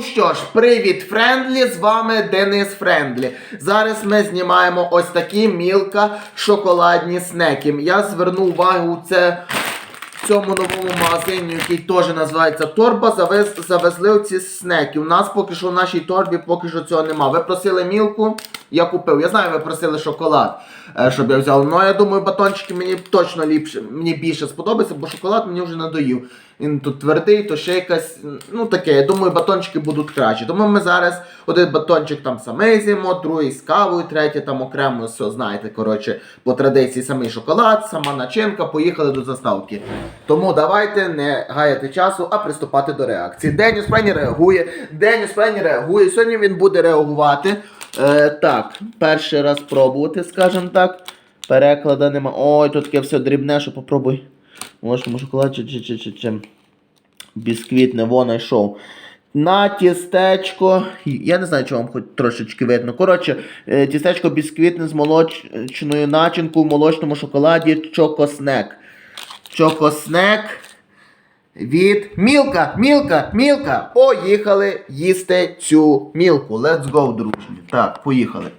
Ну що ж, привіт, Френдлі! З вами Денис Френдлі. Зараз ми знімаємо ось такі мілка шоколадні снеки. Я звернув увагу це в цьому новому магазині, який теж називається Торба. Завез, завезли ці снеки. У нас поки що в нашій торбі поки що цього нема. Ви просили мілку, я купив. Я знаю, ви просили шоколад, е, щоб я взяв. Ну я думаю, батончики мені точно ліпше, мені більше сподобається, бо шоколад мені вже надоїв. Він тут твердий, то ще якась, ну таке, я думаю, батончики будуть кращі. Тому ми зараз один батончик там самий з'їмо, другий з кавою, третій там окремо, все, знаєте, коротше, по традиції самий шоколад, сама начинка, поїхали до заставки. Тому давайте не гаяти часу, а приступати до реакції. Деніс Френі реагує, Деніс Френі реагує. Сьогодні він буде реагувати. Е, так, перший раз пробувати, скажімо так. Переклада нема. Ой, тут таке все дрібне, що попробуй. Може, шоколад чи чи чи чи чи. Бісквітне, вон знайшов. На тістечко. Я не знаю, чи вам хоч трошечки видно. Коротше, е, тістечко бісквітне з молочною начинкою в молочному шоколаді Чокоснек. Чокоснек від Мілка, Мілка, Мілка. Поїхали їсти цю мілку. Let's go, друзі. Так, поїхали.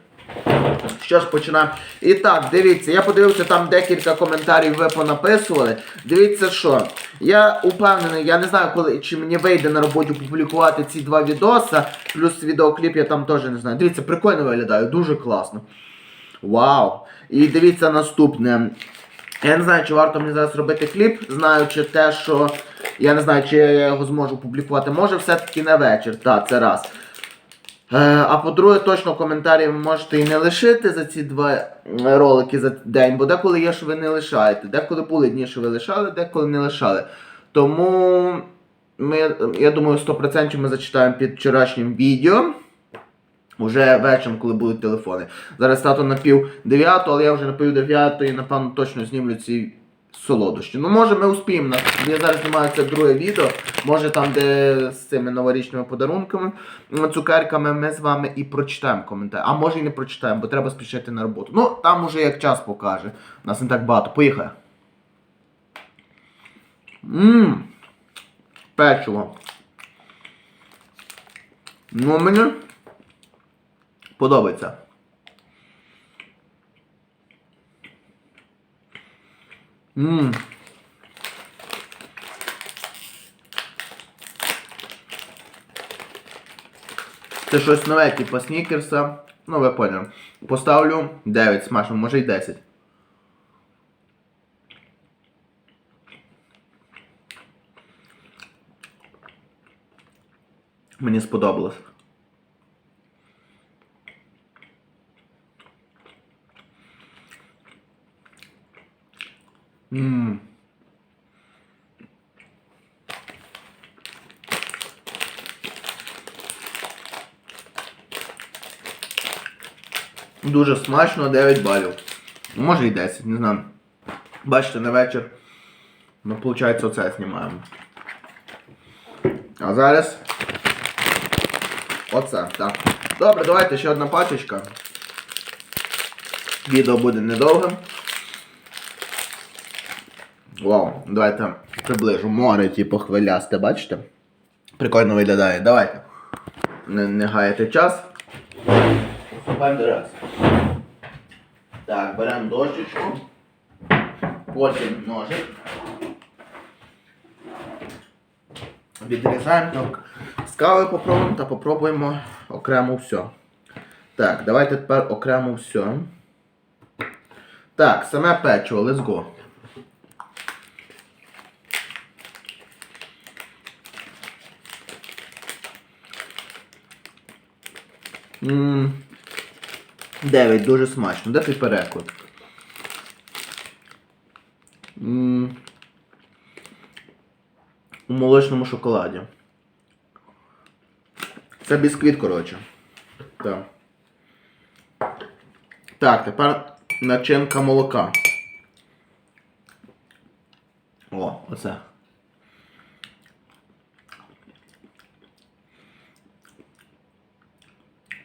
Що ж, починаємо. І так, дивіться, я подивився там декілька коментарів ви понаписували. Дивіться, що. Я упевнений, я не знаю, коли чи мені вийде на роботі публікувати ці два відоса, плюс відеокліп я там теж не знаю. Дивіться, прикольно виглядає, дуже класно. Вау! І дивіться наступне. Я не знаю, чи варто мені зараз робити кліп, знаючи те, що я не знаю, чи я його зможу публікувати. Може, все-таки на вечір. Так, це раз. Е, А по-друге, точно коментарі ви можете і не лишити за ці два ролики за день, бо деколи є, що ви не лишаєте. Деколи були дні, що ви лишали, деколи не лишали. Тому ми, я думаю, 100% ми зачитаємо під вчорашнім відео. Уже вечором, коли будуть телефони. Зараз тато на пів дев'яту, але я вже на пів дев'ятої, напевно, точно знімлю ці солодощі. Ну, може, ми успіємо. Я зараз знімаю це друге відео. Може там, де з цими новорічними подарунками, цукерками, ми з вами і прочитаємо коментар. А може і не прочитаємо, бо треба спішити на роботу. Ну, там уже як час покаже. У нас не так багато. Поїхали. Ммм. Печиво. Ну, мені подобається. Ммм. Це щось нове, типу снікерса. Ну, ви поняли. Поставлю 9 смажу, може й 10. Мені сподобалось. Ммм. Дуже смачно, 9 балів. Може і 10, не знаю. Бачите, на вечір. Ну, виходить, оце знімаємо. А зараз. Оце, так. Добре, давайте ще одна пачечка. Відео буде недовгим. Вау, давайте приближу. Море, типу, хвилясте, бачите? Прикольно виглядає. Давайте. Не, не гаяти час. Приступаємо до раз. Так, беремо дощечку. Потім ножик. Відрізаємо кави попробуємо та попробуємо окремо все. Так, давайте тепер окремо все. Так, саме печиво, let's go. Ммм. 9, дуже смачно. Де той переклад? У молочному шоколаді. Це бісквіт, коротше. Так. Так, тепер начинка молока. О, оце.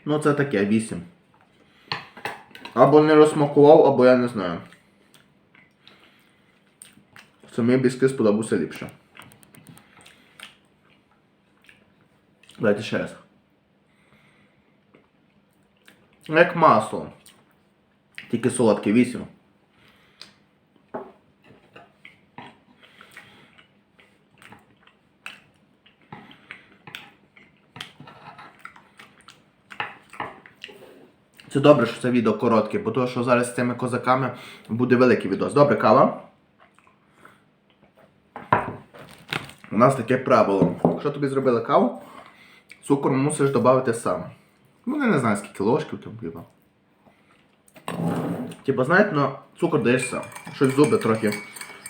Ну, це таке, 8. Або не розсмакував, або я не знаю. Самі біски сподобався ліпше. Давайте ще раз. Як масло. Тільки солодке 8. Це добре, що це відео коротке, бо то, що зараз з цими козаками буде великий відос. Добре, кава. У нас таке правило. Якщо тобі зробили каву, цукор мусиш додати сам. Ну, я не знаю, скільки ложків там хіба. Типа, знаєте, ну, цукор даєш. Щось зуби трохи.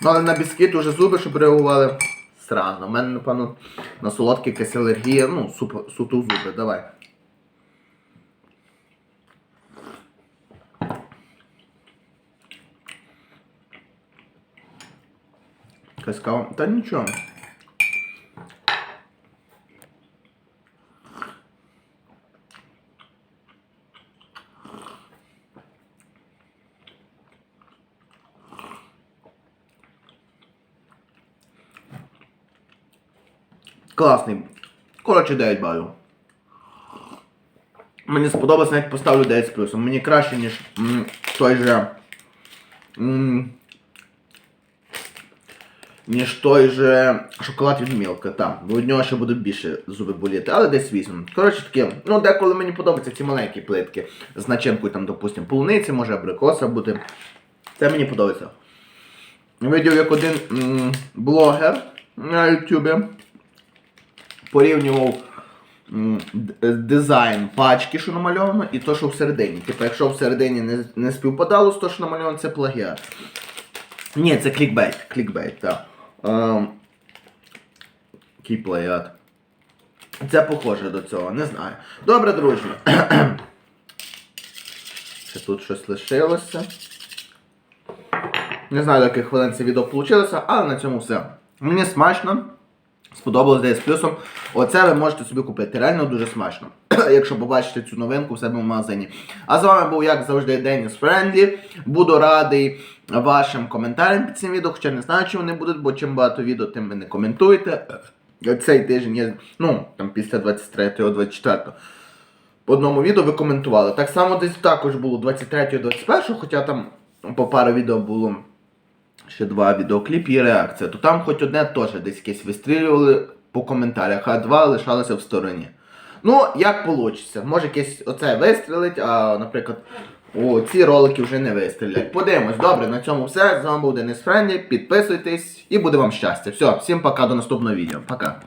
Ну, але на бісквіт уже зуби, щоб реагували странно. У мене, напевно, на солодке якась алергія, ну, суто зуби, давай. Якась кава. Та нічого. Класний. Коротше, 9 балів. Мені сподобалось, навіть поставлю 9 з плюсом. Мені краще, ніж м, той же. м, ніж той же шоколад від Мілка, так. Бо нього ще будуть більше зуби боліти, але десь 8. Коротше таке, ну деколи мені подобаються ці маленькі плитки з начинкою, там, допустимо, полуниці, може абрикоса бути. Це мені подобається. Видів, як один м, блогер на Ютубі порівнював м, дизайн пачки, що намальовано, і то, що всередині. Типу, якщо всередині не, не співпадало з то, що намальовано, це плагіат. Ні, це клікбейт. Клікбейт, так. Ем, Кіплеят. Це похоже до цього, не знаю. Добре, друзі. Ще тут щось лишилося. Не знаю, до яких хвилин це відео вийшло, але на цьому все. Мені смачно. Сподобалось десь з плюсом. Оце ви можете собі купити. Реально дуже смачно. Якщо побачите цю новинку в себе в магазині. А з вами був, як завжди, Деніс Френдлі. Буду радий вашим коментарям під цим відео, хоча не знаю, чи вони будуть, бо чим багато відео, тим ви не коментуєте. Цей тиждень я, ну, там після 23-24 по одному відео ви коментували. Так само десь також було 23-21, хоча там по пару відео було ще два відеокліп і реакція, то там хоч одне теж десь якесь вистрілювали по коментарях, а два лишалися в стороні. Ну, як вийде. Може якесь оце вистрілить, а, наприклад, о, ці ролики вже не вистрілять. Подивимось, добре, на цьому все. З вами був Денис Френді. Підписуйтесь і буде вам щастя. Все, всім пока до наступного відео. Пока.